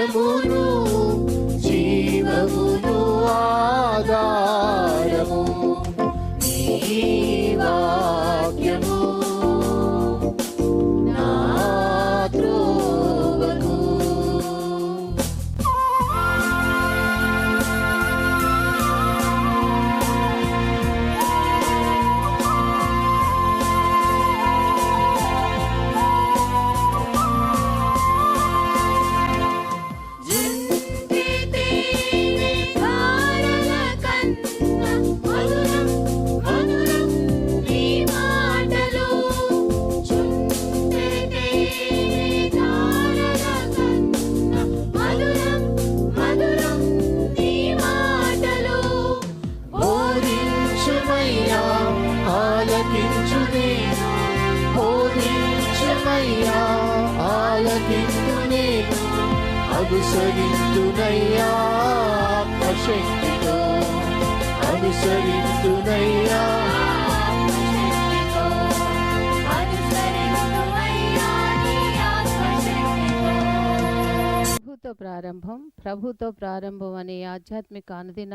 ఆధారమును జీవమును ఆధారము. జీవా బోధించుమయ్యా ఆలకించు నేను బోధించుమయ్యా ఆలకించు నేను అనుసరించునయ్యా ఆత్మశక్తితో. అనుసరించునయ్యా ప్రభుతో ప్రారంభం ప్రభుతో ప్రారంభం అనే ఆధ్యాత్మిక అనుదిన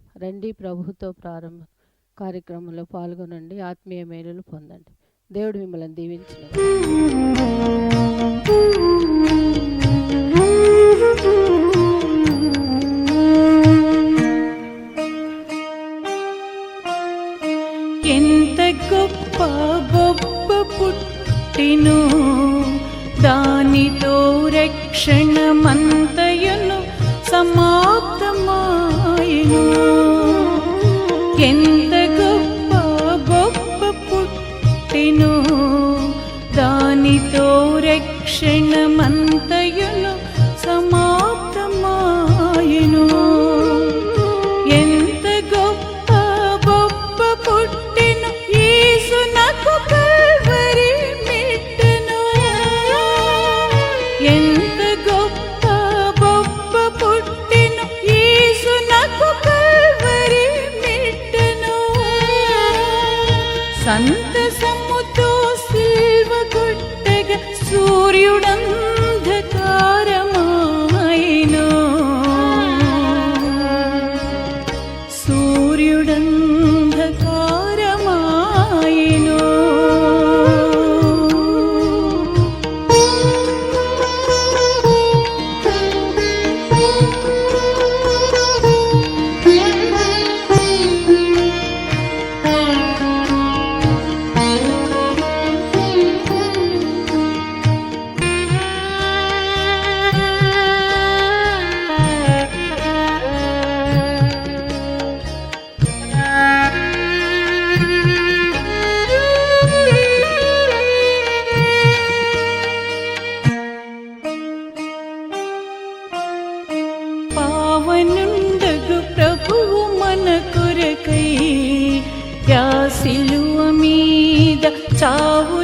రండి ప్రభుతో ప్రారంభ కార్యక్రమంలో పాల్గొనండి. ఆత్మీయ మేలులు పొందండి. దేవుడు మిమ్మల్ని దీవించిన. ఎంత గొప్ప గొప్ప పుట్టిను దానితో రక్షణమంతయును సమా క్షణమంతయును సమాప్తమాయను. ఎంత గొప్ప గొప్ప పుట్టిన యేసు నాకు కల్వరి మెట్టెను. ఎంత గొప్ప గొప్ప పుట్టిన యేసు నాకు కల్వరి మెట్టెను. సంతసముతో సిల్వ గుట్టగా సూర్యుడంధకారమాయను పావనుండగు ప్రభువు మన కొరకై యాసిలువ మీద చావునందెడు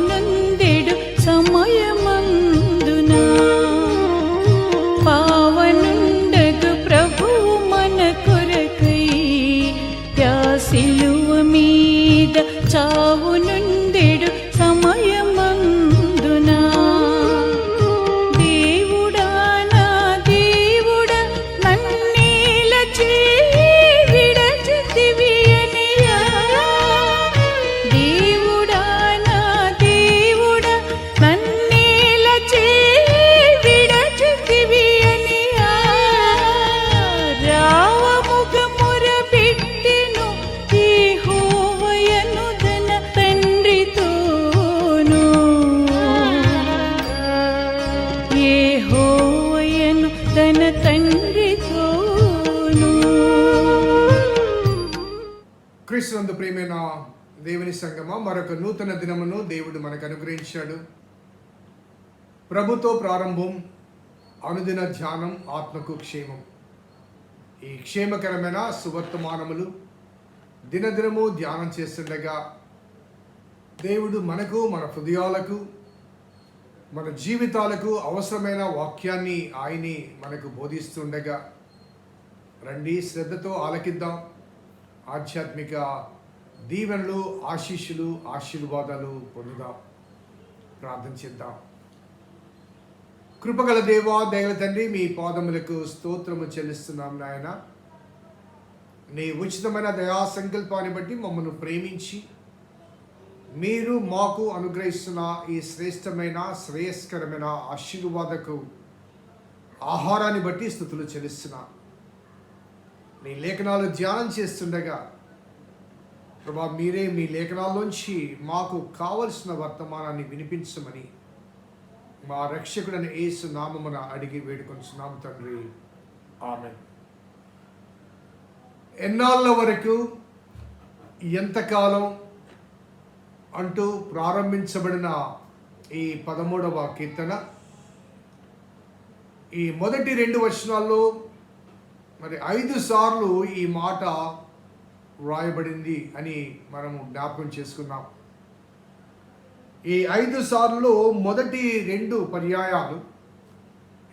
సంగమ మరొక నూతన దినమును దేవుడు మనకు అనుగ్రహించాడు. ప్రభుతో ప్రారంభం అనుదిన ధ్యానం ఆత్మకు క్షేమం. ఈ క్షేమకరమైన సువర్తమానములు దినదినము ధ్యానం చేస్తుండగా దేవుడు మనకు మన హృదయాలకు మన జీవితాలకు అవసరమైన వాక్యాన్ని ఆయన్ని మనకు బోధిస్తుండగా రండి శ్రద్ధతో ఆలకిద్దాం. ఆధ్యాత్మిక దీవెనలు ఆశీస్సులు ఆశీర్వాదాలు పొందుదాం. ప్రార్థన చేద్దాం. కృపగల దేవా దయగల తండ్రి మీ పాదములకు స్తోత్రము చెల్లిస్తున్నాం నాయన. నీ ఉచితమైన దయా సంకల్పాన్ని బట్టి మమ్మల్ని ప్రేమించి మీరు మాకు అనుగ్రహిస్తున్న ఈ శ్రేష్టమైన శ్రేయస్కరమైన ఆశీర్వాదకు ఆహారాన్ని బట్టి స్థుతులు చెల్లిస్తున్నా. నీ లేఖనాలు ధ్యానం చేస్తుండగా ప్రభా మీరే మీ లేఖనాల్లోంచి మాకు కావలసిన వర్తమానాన్ని వినిపించమని మా రక్షకుడని యేసు నామమున అడిగి వేడుకొంచున్నాం తండ్రి. ఆమె ఎన్నాళ్ళ వరకు ఎంతకాలం అంటూ ప్రారంభించబడిన ఈ పదమూడవ కీర్తన? ఈ మొదటి రెండు వచనాల్లో మరి ఐదు సార్లు ఈ మాట వ్రాయబడింది అని మనము జ్ఞాపకం చేసుకున్నాం. ఈ ఐదు సార్లు మొదటి రెండు పర్యాయాలు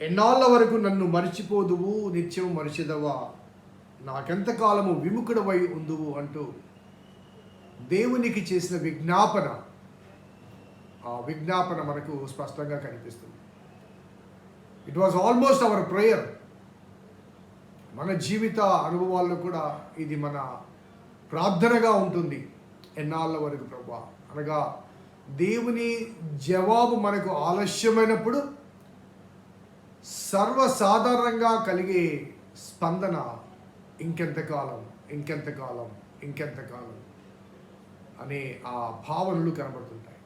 ఎన్నాళ్ళ వరకు నన్ను మరిచిపోదువు నిత్యం మరిచిదవా? నాకెంతకాలము విముఖుడవై ఉందువు అంటూ దేవునికి చేసిన విజ్ఞాపన ఆ విజ్ఞాపన మనకు స్పష్టంగా కనిపిస్తుంది. It was almost our prayer మన జీవిత అనుభవాల్లో కూడా ఇది మన ప్రార్థనగా ఉంటుంది ఎన్నాళ్ళ వరకు ప్రభా? అనగా దేవుని జవాబు మనకు ఆలస్యమైనప్పుడు సర్వసాధారణంగా కలిగే స్పందన ఇంకెంతకాలం ఇంకెంతకాలం ఇంకెంతకాలం అనే ఆ భావనలు కనబడుతుంటాయి.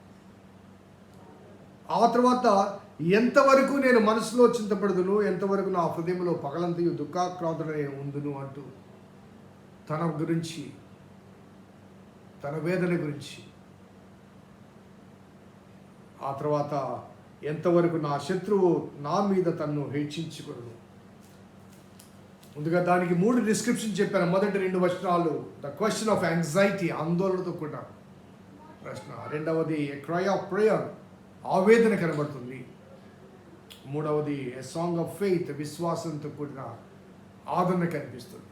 ఆ తర్వాత ఎంతవరకు నేను మనసులో చింతపడదును ఎంతవరకు నా హృదయంలో పగలంతయు దుఃఖాక్రాంతుడనే ఉందును అంటూ తన గురించి తన వేదన గురించి. ఆ తర్వాత ఎంతవరకు నా శత్రువు నా మీద తన్ను హెచ్చించకూడదు ముందుగా దానికి మూడు డిస్క్రిప్షన్ చెప్పాను. మొదటి రెండు వచనాలు ద క్వశ్చన్ ఆఫ్ యాంగ్జైటీ ఆందోళనతో కూడిన ప్రశ్న. రెండవది క్రై ఆఫ్ ప్రేయర్ ఆవేదన కనబడుతుంది. మూడవది ఎ సాంగ్ ఆఫ్ ఫెయిత్ విశ్వాసంతో కూడిన ఆదరణ కనిపిస్తుంది.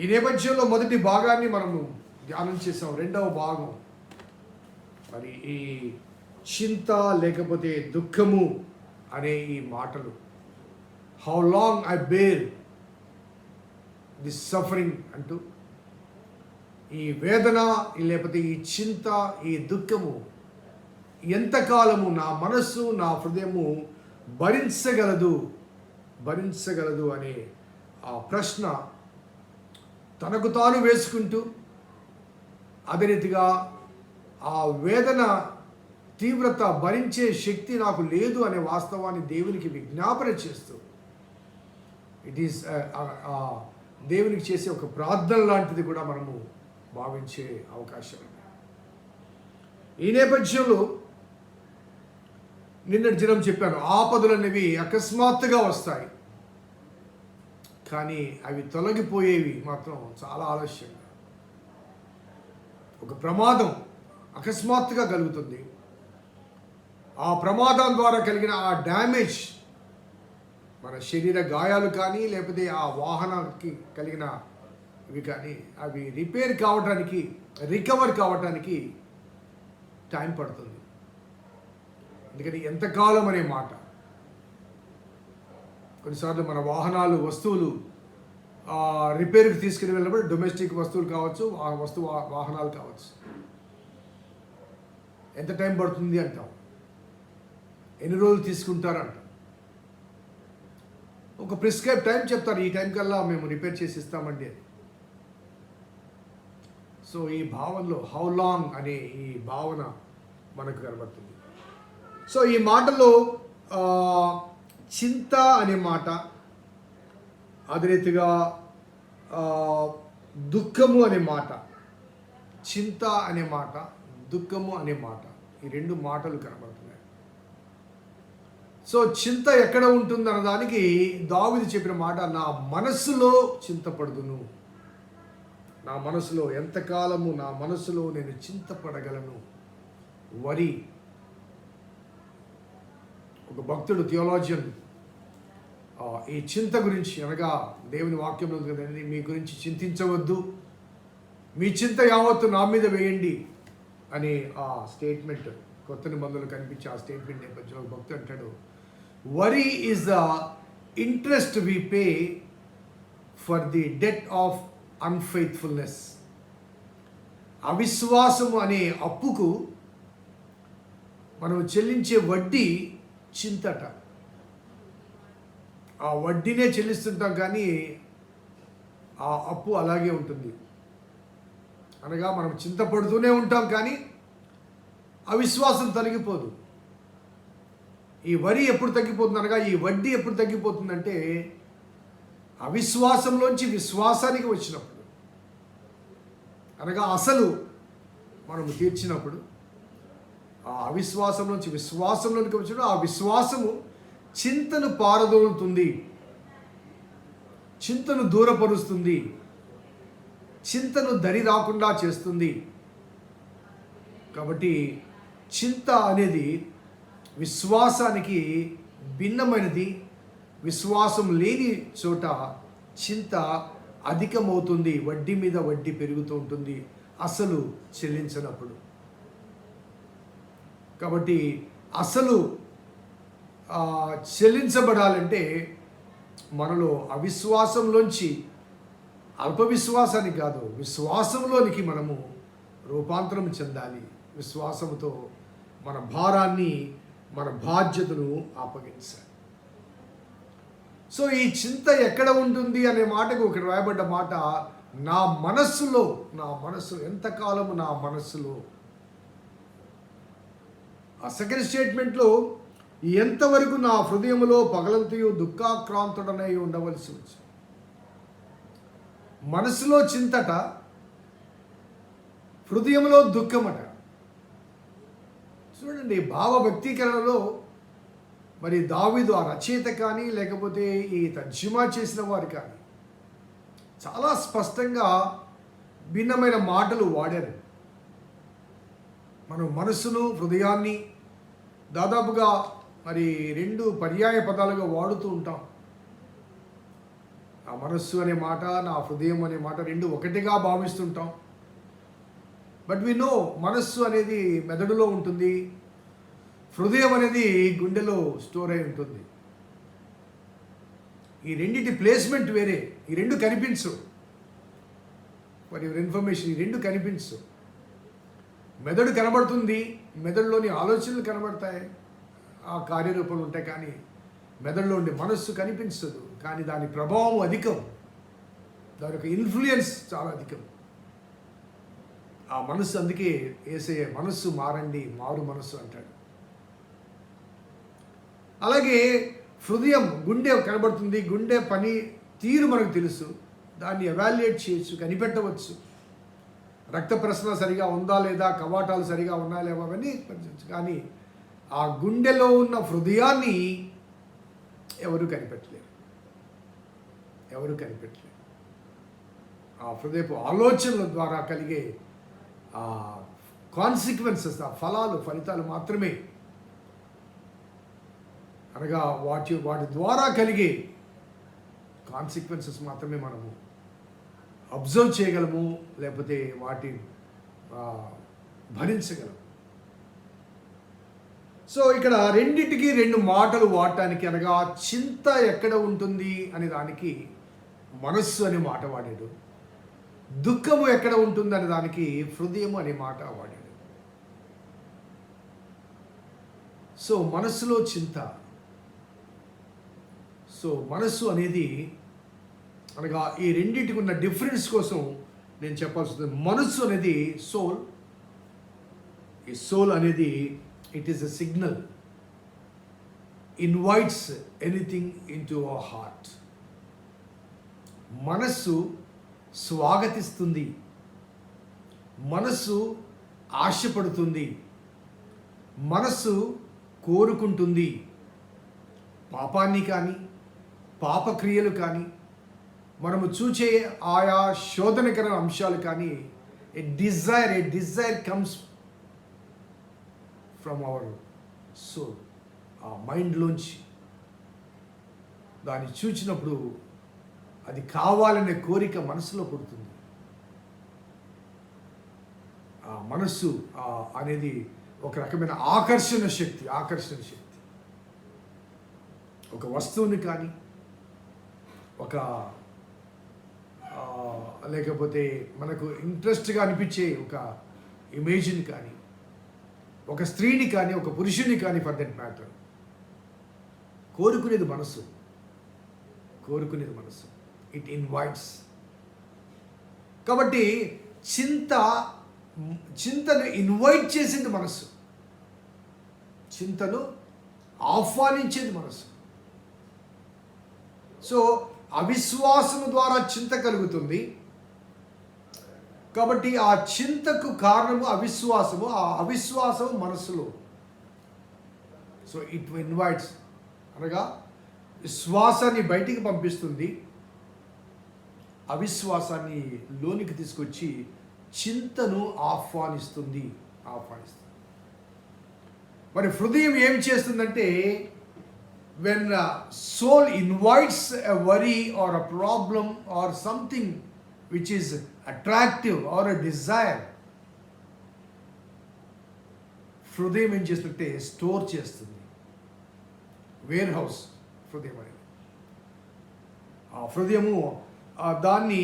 ఈ నేపథ్యంలో మొదటి భాగాన్ని మనము ధ్యానం చేసాం రెండవ భాగం. మరి ఈ చింత లేకపోతే దుఃఖము అనే ఈ మాటలు. How long I bear the suffering అంటూ. ఈ వేదన లేకపోతే ఈ చింత ఈ దుఃఖము ఎంతకాలము నా మనస్సు నా హృదయము భరించగలదు భరించగలదు అనే ఆ ప్రశ్న తనకు తాను వేసుకుంటూ అదే రీతిగా ఆ వేదన తీవ్రత భరించే శక్తి నాకు లేదు అనే వాస్తవాన్ని దేవునికి విజ్ఞాపన చేస్తూ ఇట్ ఈస్ దేవునికి చేసే ఒక ప్రార్థన లాంటిది కూడా మనము భావించే అవకాశం ఉంది. ఈ నేపథ్యంలో నిన్నటి దినం చెప్పాను ఆపదలు అనేవి అకస్మాత్తుగా వస్తాయి. కానీ అవి తొలగిపోయేవి మాత్రం చాలా ఆలస్యంగా. ఒక ప్రమాదం అకస్మాత్తుగా కలుగుతుంది. ఆ ప్రమాదం ద్వారా కలిగిన ఆ డ్యామేజ్ మన శరీర గాయాలు కానీ లేకపోతే ఆ వాహనానికి కలిగిన ఇవి కానీ అవి రిపేర్ కావడానికి రికవర్ కావడానికి టైం పడుతుంది. అందుకని ఎంతకాలం అనే మాట. కొన్నిసార్లు మన వాహనాలు వస్తువులు రిపేర్కి తీసుకుని వెళ్ళినప్పుడు డొమెస్టిక్ వస్తువులు కావచ్చు ఆ వస్తువు వాహనాలు కావచ్చు. ఎంత టైం పడుతుంది అంటాం? ఎన్ని రోజులు తీసుకుంటారంట? ఒక ప్రిస్క్రైబ్ టైం చెప్తారు ఈ టైం కల్లా మేము రిపేర్ చేసి ఇస్తామండి అని. సో ఈ భావనలో హౌ లాంగ్ అనే ఈ భావన మనకు కనబడుతుంది. సో ఈ మాటలో చింత అనే మాట అదే రీతిగా దుఃఖము అనే మాట చింత అనే మాట దుఃఖము అనే మాట ఈ రెండు మాటలు కనబడుతున్నాయి. సో చింత ఎక్కడ ఉంటుంది అన్నదానికి దావిది చెప్పిన మాట నా మనస్సులో చింతపడుదును. నా మనసులో ఎంతకాలము నా మనసులో నేను చింతపడగలను? వరి. ఒక భక్తుడు థియోలాజియన్ ఈ చింత గురించి అనగా దేవుని వాక్యం ఉంది కదండి మీ గురించి చింతించవద్దు. మీ చింత యావత్తు నా మీద వేయండి అనే ఆ స్టేట్మెంట్ కొత్త నిబంధనలు కనిపించే ఆ స్టేట్మెంట్ నేపథ్యంలో భక్తుడు అంటాడు. Worry is the interest we pay for the debt of unfaithfulness అవిశ్వాసము అనే అప్పుకు మనం చెల్లించే వడ్డీ చింతట. ఆ వడ్డీనే చెల్లిస్తుంటాం కానీ ఆ అప్పు అలాగే ఉంటుంది. అనగా మనం చింతపడుతూనే ఉంటాం కానీ అవిశ్వాసం తొలగిపోదు. ఈ వరి ఎప్పుడు తగ్గిపోతుంది? అనగా ఈ వడ్డీ ఎప్పుడు తగ్గిపోతుందంటే అవిశ్వాసంలోంచి విశ్వాసానికి వచ్చినప్పుడు. అనగా అసలు మనము తీర్చినప్పుడు ఆ అవిశ్వాసం నుంచి విశ్వాసంలోనికి వచ్చినప్పుడు ఆ విశ్వాసము చింతను పారదోలుతుంది. చింతను దూరపరుస్తుంది. చింతను దరి రాకుండా చేస్తుంది. కాబట్టి చింత అనేది విశ్వాసానికి భిన్నమైనది. విశ్వాసం లేని చోట చింత అధికమవుతుంది. వడ్డీ మీద వడ్డీ పెరుగుతూ ఉంటుంది. అసలు చెల్లించినప్పుడు. కాబట్టి అసలు చెల్లించబడాలంటే మనలో అవిశ్వాసంలోంచి అల్పవిశ్వాసానికి కాదు విశ్వాసంలోనికి మనము రూపాంతరం చెందాలి. విశ్వాసంతో మన భారాన్ని మన బాధ్యతను అప్పగించాలి సో ఈ చింత ఎక్కడ ఉంటుంది అనే మాటకు ఇక్కడ రాయబడ్డ మాట నా మనస్సులో నా మనస్సు ఎంతకాలము నా మనస్సులో? ఆ సెకండ్ స్టేట్మెంట్లో ఎంతవరకు నా హృదయంలో పగలంతయు దుఃఖాక్రాంతుడనై ఉండవలసి వచ్చి మనసులో చింతట హృదయంలో దుఃఖమట. చూడండి భావ వ్యక్తీకరణలో మరి దావిదు ఆ రచయిత కానీ లేకపోతే ఈ తర్జుమా చేసిన వారు కానీ చాలా స్పష్టంగా భిన్నమైన మాటలు వాడారు. మనం మనసును హృదయాన్ని దాదాపుగా మరి రెండు పర్యాయ పదాలుగా వాడుతూ ఉంటాం. నా మనస్సు అనే మాట నా హృదయం అనే మాట రెండు ఒకటిగా భావిస్తుంటాం. బట్ వి నో మనస్సు అనేది మెదడులో ఉంటుంది హృదయం అనేది గుండెలో స్టోర్ అయి ఉంటుంది. ఈ రెండింటి ప్లేస్మెంట్ వేరే ఈ రెండు కనిపించు ఫర్ యువర్ ఇన్ఫర్మేషన్ ఈ రెండు కనిపించు మెదడు కనబడుతుంది మెదడులోని ఆలోచనలు కనబడతాయి. ఆ కార్యరూపంలో ఉంటాయి కానీ మెదడులో ఉండే మనస్సు కనిపించదు. కానీ దాని ప్రభావం అధికం. దాని యొక్క ఇన్ఫ్లుయెన్స్ చాలా అధికం. ఆ మనస్సు అందుకే వేసే మనస్సు మారండి మారు మనస్సు అంటాడు. అలాగే హృదయం గుండె కనబడుతుంది. గుండె పని తీరు మనకు తెలుసు. దాన్ని ఎవాల్యుయేట్ చేయొచ్చు కనిపెట్టవచ్చు. రక్త ప్రసరణ సరిగా ఉందా లేదా కవాటాలు సరిగా ఉన్నాయా లేవా అవన్నీ కానీ ఆ గుండెలో ఉన్న హృదయాన్ని ఎవరు కనిపెట్టలేరు. ఎవరు కనిపెట్టలేరు. ఆ హృదయపు ఆలోచనల ద్వారా కలిగే ఆ కాన్సిక్వెన్సెస్ ఆ ఫలాలు ఫలితాలు మాత్రమే అనగా వాటి వాటి ద్వారా కలిగే కాన్సిక్వెన్సెస్ మాత్రమే మనము అబ్జర్వ్ చేయగలము లేకపోతే వాటి భరించగలము. సో ఇక్కడ రెండింటికి రెండు మాటలు వాడటానికి అనగా చింత ఎక్కడ ఉంటుంది? అనే దానికి మనస్సు అనే మాట వాడాడు. దుఃఖము ఎక్కడ ఉంటుంది? అనే దానికి హృదయము అనే మాట వాడాడు. సో మనస్సులో చింత. సో మనస్సు అనేది అనగా ఈ రెండింటికి ఉన్న డిఫరెన్స్ కోసం నేను చెప్పాల్సి వస్తుంది మనస్సు అనేది సోల్. ఈ సోల్ అనేది it is a signal invites anything in to our heart మనస్సు స్వాగతిస్తుంది. మనస్సు ఆశపడుతుంది. మనస్సు కోరుకుంటుంది. పాపాన్ని కానీ పాపక్రియలు కానీ మనము చూచే ఆయా శోధనకర అంశాలు కానీ a desire a desire comes from our so uh మైండ్లోంచి దాన్ని చూచినప్పుడు అది కావాలనే కోరిక మనసులో పుడుతుంది. ఆ మనస్సు అనేది ఒక రకమైన ఆకర్షణ శక్తి ఆకర్షణ శక్తి. ఒక వస్తువుని కానీ ఒక లేకపోతే మనకు ఇంట్రెస్ట్గా అనిపించే ఒక ఇమేజ్ని కానీ ఒక స్త్రీని కానీ ఒక పురుషుని కానీ ఫర్ దట్ మ్యాటర్ కోరుకునేది మనస్సు. కోరుకునేది మనస్సు. ఇట్ ఇన్వైట్స్ కాబట్టి చింత చింతను ఇన్వైట్ చేసింది మనస్సు. చింతను ఆహ్వానించేది మనస్సు. సో అవిశ్వాసము ద్వారా చింత కలుగుతుంది. కాబట్టి ఆ చింతకు కారణము అవిశ్వాసము ఆ అవిశ్వాసము మనస్సులో. సో ఇట్ ఇన్వైట్స్ అనగా విశ్వాసాన్ని బయటికి పంపిస్తుంది. అవిశ్వాసాన్ని లోనికి తీసుకొచ్చి చింతను ఆహ్వానిస్తుంది ఆహ్వానిస్తుంది. మరి హృదయం ఏం చేస్తుందంటే when soul invites a worry or a problem or something which is attractive or a desire హృదయం ఏం చేస్తుంటే స్టోర్ చేస్తుంది. వేర్ హౌస్ హృదయం అనేది. ఆ హృదయము దాన్ని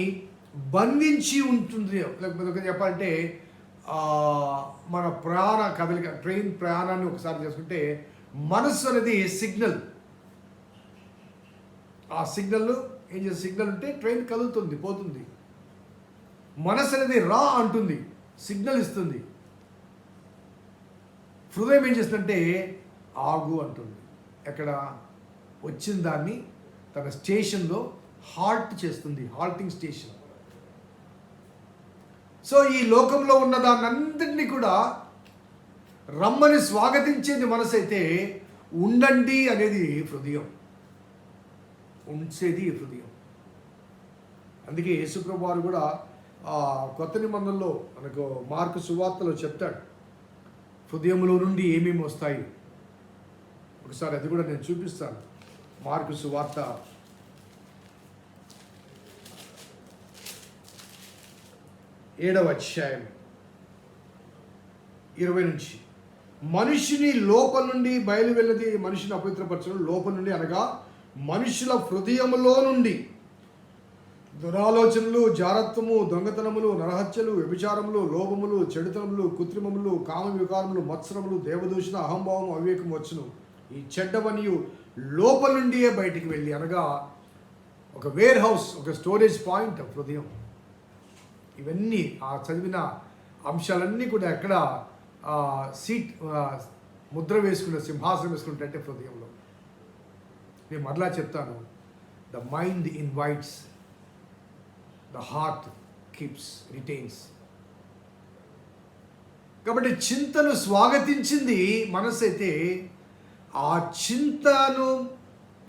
బంధించి ఉంటుంది. లేకపోతే ఒక చెప్పాలంటే మన ప్రయాణ కదలిక ట్రైన్ ప్రయాణాన్ని ఒకసారి చేసుకుంటే మనస్సు అనేది సిగ్నల్. ఆ సిగ్నల్ ఏం చేసే సిగ్నల్ ఉంటే ట్రైన్ కదులుతుంది పోతుంది. మనసు అనేది రా అంటుంది సిగ్నల్ ఇస్తుంది. హృదయం ఏం చేస్తుందంటే ఆగు అంటుంది. ఎక్కడ? వచ్చిన దాన్ని తన స్టేషన్లో హాల్ట్ చేస్తుంది హాల్టింగ్ స్టేషన్. సో ఈ లోకంలో ఉన్న దాన్నంతటినీ కూడా రమ్మని స్వాగతించేది మనసు అయితే ఉండండి అనేది హృదయం. ఉంచేది హృదయం. అందుకే యేసుప్రభు వారు కూడా కొత్త నిబంధనలో మనకు మార్కు సువార్తలో చెప్తాడు. హృదయంలో నుండి ఏమేమి వస్తాయి. ఒకసారి అది కూడా నేను చూపిస్తాను. మార్కు సువార్త. ఏడవ అధ్యాయం. ఇరవై నుంచి. మనిషిని లోపల నుండి బయలు వెళ్ళది మనిషిని అపవిత్రపరచడం లోపల నుండి అనగా మనుషుల హృదయంలో నుండి. దురాలోచనలు జారత్వము దొంగతనములు నరహత్యలు వ్యభిచారములు లోభములు చెడుతనములు కృత్రిమములు కామ వికారములు మత్సరములు దేవదూషణ అహంభావం అవివేకం వచ్చును. ఈ చెడ్డవనియు లోపల నుండియే బయటికి వెళ్ళి అనగా ఒక వేర్ హౌస్ ఒక స్టోరేజ్ పాయింట్ హృదయం. ఇవన్నీ ఆ చదివిన అంశాలన్నీ కూడా ఎక్కడ సీట్ ముద్ర వేసుకున్న సింహాసనం వేసుకుంటే హృదయంలో. నేను మరలా చెప్తాను. The mind invites the heart keeps retains కాబట్టి చింతను స్వాగతించింది మనసు అయితే ఆ చింతను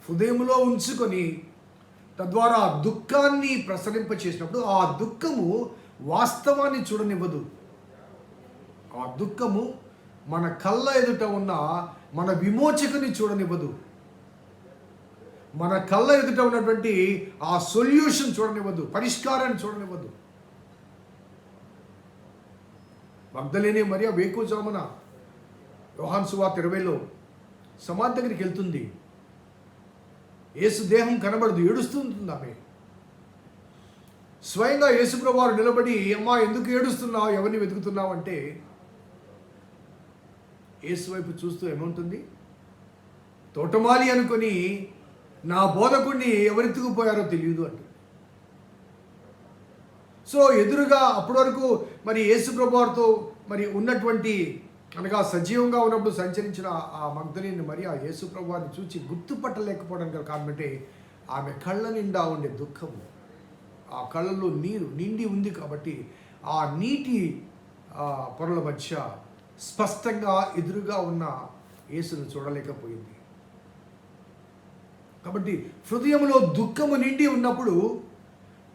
హృదయంలో ఉంచుకొని తద్వారా ఆ దుఃఖాన్ని ప్రసరింప చేసినప్పుడు ఆ దుఃఖము వాస్తవాన్ని చూడనివ్వదు. ఆ దుఃఖము మన కళ్ళ ఎదుట ఉన్న మన విమోచకుని చూడనివ్వదు. మన కళ్ళ ఎదుట ఉన్నటువంటి ఆ సొల్యూషన్ చూడనివ్వదు పరిష్కారాన్ని చూడనివ్వద్దు. మగ్ధలేని మరియా వేకుజామున యోహాన్ సువార్త ఇరవైలో సమాధి దగ్గరికి వెళ్తుంది. యేసు దేహం కనబడదు ఏడుస్తుంటుంది ఆమె. స్వయంగా యేసుప్రభువారు నిలబడి అమ్మా ఎందుకు ఏడుస్తున్నావు? ఎవరిని వెతుకుతున్నావు? అంటే యేసు వైపు చూస్తూ ఏముంటుంది తోటమాలి అనుకొని నా బోధకుడిని ఎవరెత్తుకుపోయారో తెలియదు అంట. సో ఎదురుగా అప్పటి వరకు మరి యేసుప్రభు మరి ఉన్నటువంటి అనగా సజీవంగా ఉన్నప్పుడు సంచరించిన ఆ మగ్ధలిని మరి ఆ యేసు ప్రభువాన్ని చూచి గుర్తుపట్టలేకపోవడం గల కారణం ఆమె కళ్ళ నిండా ఉండే దుఃఖము ఆ కళ్ళల్లో నీరు నిండి ఉంది కాబట్టి ఆ నీటి పొరల మధ్య స్పష్టంగా ఎదురుగా ఉన్న యేసును చూడలేకపోయింది. కాబట్టి హృదయంలో దుఃఖము నిండి ఉన్నప్పుడు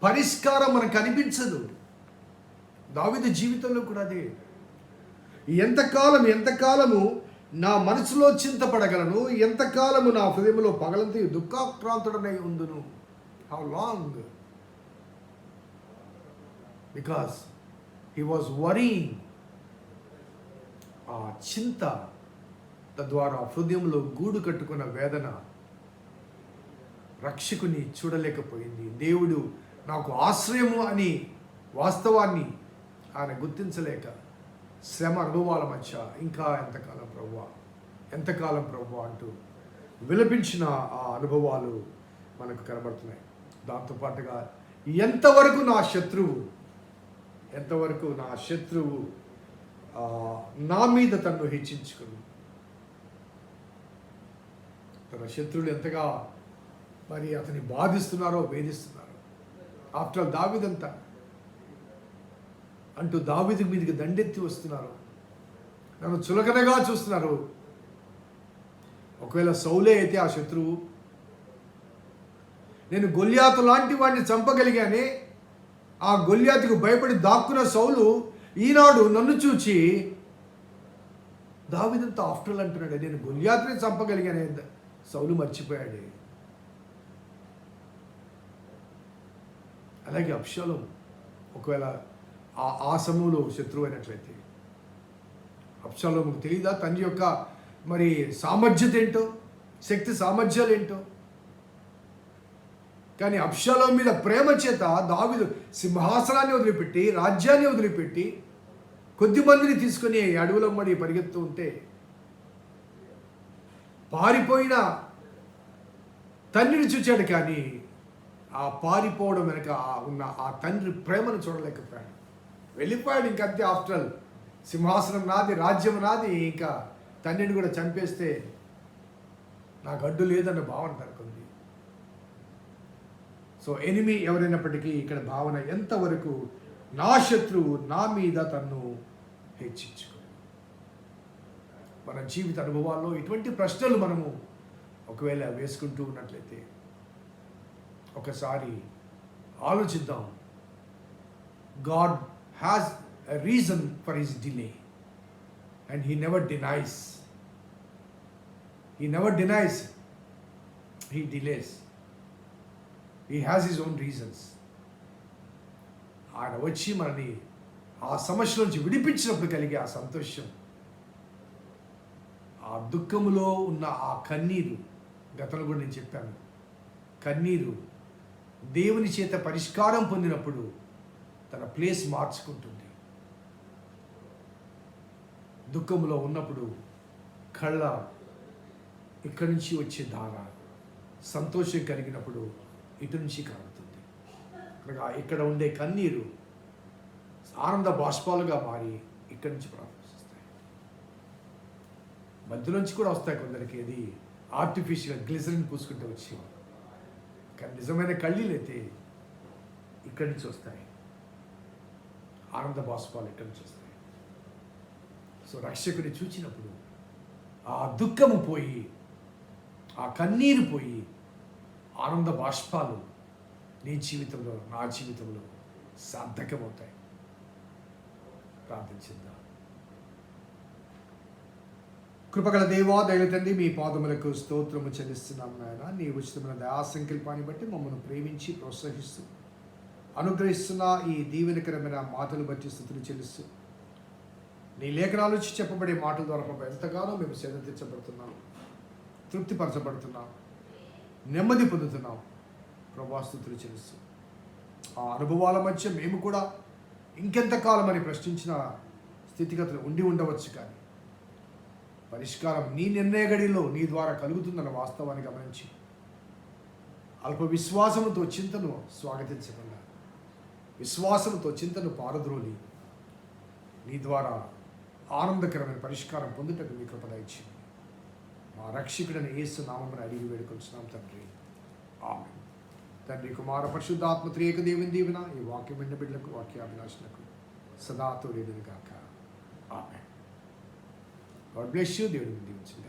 పరిష్కారం మనకు కనిపించదు దావిద జీవితంలో కూడా అదే. ఎంతకాలం ఎంతకాలము నా మనసులో చింతపడగలను ఎంతకాలము నా హృదయంలో పగలంతి దుఃఖాక్రాంతుడనై ఉందును. How long because he was worry ఆ చింత తద్వారా హృదయంలో గూడు కట్టుకున్న వేదన రక్షకుని చూడలేకపోయింది. దేవుడు నాకు ఆశ్రయము అని వాస్తవాన్ని ఆయన గుర్తించలేక శ్రమ అనుభవాల మధ్య ఇంకా ఎంతకాలం ప్రవ్వా? ఎంతకాలం ప్రవ్వా అంటూ విలపించిన ఆ అనుభవాలు మనకు కనబడుతున్నాయి. దాంతోపాటుగా ఎంతవరకు నా శత్రువు ఎంతవరకు నా శత్రువు నా మీద తన్ను హెచ్చించుకుని? తన శత్రువులు ఎంతగా మరి అతని బాధిస్తున్నారో వేధిస్తున్నారో. ఆఫ్టర్ దావిదంతా అంటూ దావిది మీదకి దండెత్తి వస్తున్నారు. నన్ను చులకనగా చూస్తున్నారు. ఒకవేళ సౌలే అయితే ఆ శత్రువు. నేను గొల్యాతు లాంటి వాడిని చంపగలిగానే ఆ గొల్యాతుకు భయపడి దాక్కున్న సౌలు ఈనాడు నన్ను చూచి దావిదంతా ఆఫ్టర్ అంటున్నాడు. నేను గొల్యాతుని చంపగలిగానే సౌలు మర్చిపోయాడు. అలాగే అప్షలం ఒకవేళ ఆ ఆ సమయంలో శత్రువు అయినట్లయితే. అప్షలోముకు తెలియదా తండ్రి యొక్క మరి సామర్థ్యత ఏంటో? శక్తి సామర్థ్యాలు ఏంటో? కానీ అప్షలో మీద ప్రేమ చేత దావిదు సింహాసనాన్ని వదిలిపెట్టి రాజ్యాన్ని వదిలిపెట్టి కొద్ది మందిని తీసుకొని అడవుల మడి పరిగెత్తూ ఉంటే పారిపోయిన తండ్రిని చూచాడు కానీ ఆ పారిపోవడం వెనుక ఉన్న ఆ తండ్రి ప్రేమను చూడలేకపోయాడు. వెళ్ళిపోయాడు ఇంకంతే ఆఫ్టర్ ఆల్ సింహాసనం నాది రాజ్యం నాది ఇంకా తండ్రిని కూడా చంపేస్తే నాకు అడ్డు లేదన్న భావన తనకుంది. సో ఎనిమి ఎవరైనప్పటికీ ఇక్కడ భావన ఎంతవరకు నా శత్రువు నా మీద తన్ను హెచ్చించుకో మన జీవిత అనుభవాల్లో ఇటువంటి ప్రశ్నలు మనము ఒకవేళ వేసుకుంటూ ఉన్నట్లయితే ఒకసారి ఆలోచిద్దాం. God has a reason for his delay and he never denies. He never denies he delays. He has his own reasons. ఆయన వచ్చి మనని ఆ సమస్య నుంచి విడిపించినప్పుడు కలిగే ఆ సంతోషం. ఆ దుఃఖములో ఉన్న ఆ కన్నీరు గతంలో కూడా నేను చెప్పాను కన్నీరు దేవుని చేత పరిష్కారం పొందినప్పుడు తన ప్లేస్ మార్చుకుంటుంది. దుఃఖంలో ఉన్నప్పుడు కళ్ళ ఇక్కడి నుంచి వచ్చే ధార సంతోషం కలిగినప్పుడు ఇటు నుంచి కారుతుంది అనగా ఇక్కడ ఉండే కన్నీరు ఆనంద బాష్పాలుగా మారి ఇక్కడి నుంచి ప్రవేశిస్తాయి మధ్యలోంచి కూడా వస్తాయి కొందరికి. అది ఆర్టిఫిషియల్ గ్లిజరిన్ పూసుకుంటూ వచ్చి కానీ నిజమైన కళ్ళీలైతే ఇక్కడి నుంచి వస్తాయి. ఆనంద బాష్పాలు ఇక్కడి నుంచి వస్తాయి. సో రక్షకుని చూచినప్పుడు ఆ దుఃఖము పోయి ఆ కన్నీరు పోయి ఆనంద బాష్పాలు నీ జీవితంలో నా జీవితంలో సార్థకమవుతాయి. ప్రార్థించిందా కృపగల దేవా దయల మీ పాదములకు స్తోత్రము చెల్లిస్తున్నాం నాయన. నీ ఉచితమైన దయా సంకల్పాన్ని బట్టి మమ్మల్ని ప్రేమించి ప్రోత్సహిస్తూ అనుగ్రహిస్తున్న ఈ దీవెనకరమైన మాటలు బట్టి స్థుతులు చెల్లిస్తూ నీ లేఖనాలు చెప్పబడే మాటల ద్వారా ప్రభు ఎంతగానో మేము సేద తీర్చబడుతున్నాం తృప్తిపరచబడుతున్నాం నెమ్మది పొందుతున్నాం. ప్రభాస్తుతులు చెల్లిస్తూ ఆ అనుభవాల మధ్య మేము కూడా ఇంకెంతకాలం అని ప్రశ్నించిన స్థితిగతులు ఉండి ఉండవచ్చు కానీ పరిష్కారం నీ నిర్ణయ గడిలో నీ ద్వారా కలుగుతుందన్న వాస్తవాన్ని గమనించి. అల్ప విశ్వాసముతో చింతను స్వాగతించకుండా విశ్వాసంతో చింతను పారద్రోలి. నీ ద్వారా ఆనందకరమైన పరిష్కారం పొందుటకు మీ కృపద ఇచ్చింది మా రక్షకుడని ఏసు నామని అడిగి వేడుకొచ్చున్నాం తండ్రి. ఆమె తండ్రి కుమార పరిశుద్ధాత్మ త్రియేక దేవుని దీవెన ఈ వాక్యం విన్న బిడ్డలకు వాక్యాభిలాషులకు సదా కాక ఆమె ఆమె గాడ్ బ్లెస్ యూ దేవుడిని దీవించింది